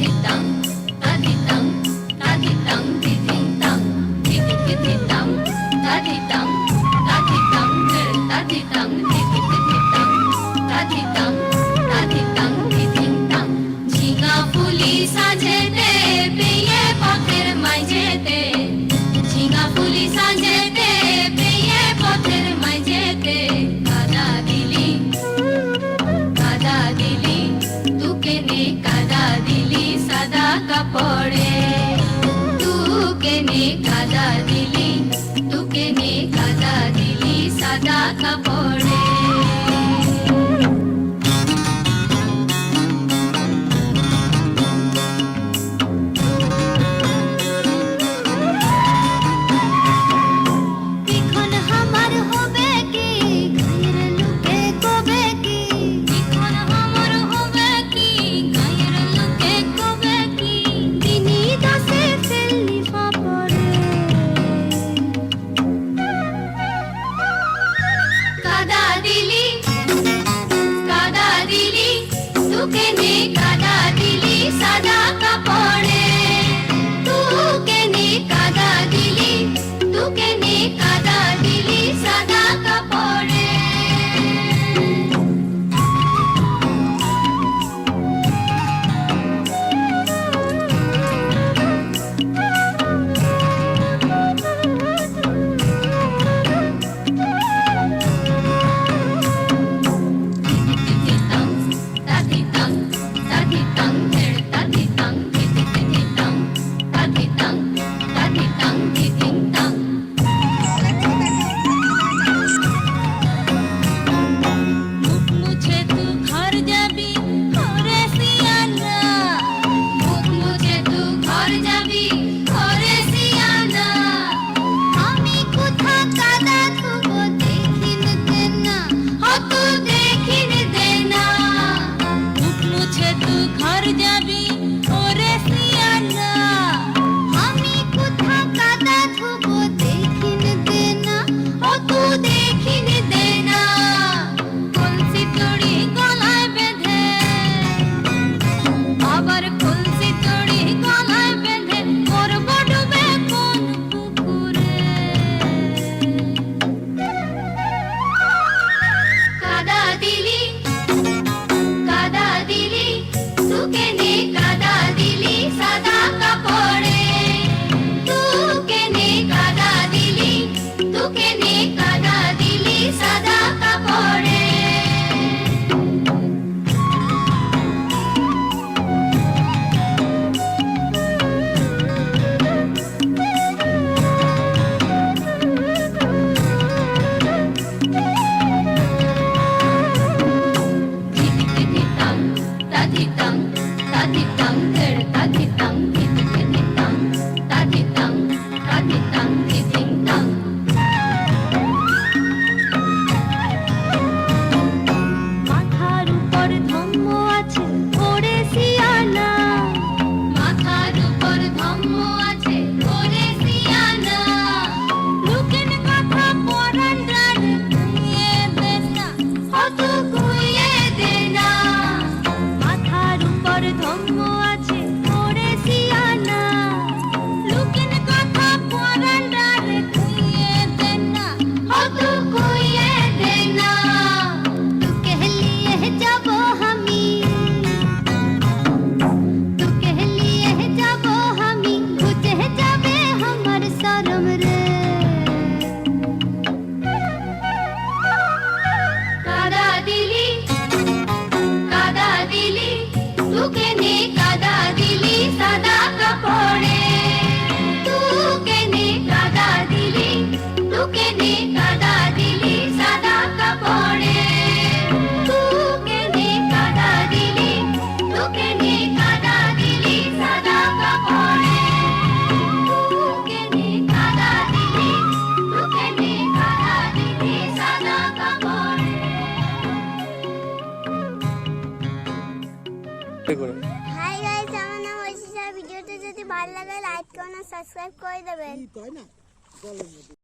Tati tam, tati tam, tati tam, tati tam, tati tam. ডাকা পড়ে ঝুঁকে নে কাদা দিলি সাদা you can hear করে। হাই গাইস আমার নাম ঐশিষা ভিডিওটা যদি ভালো লাগে লাইক করুন আর সাবস্ক্রাইব করে দেবেন। তাই না।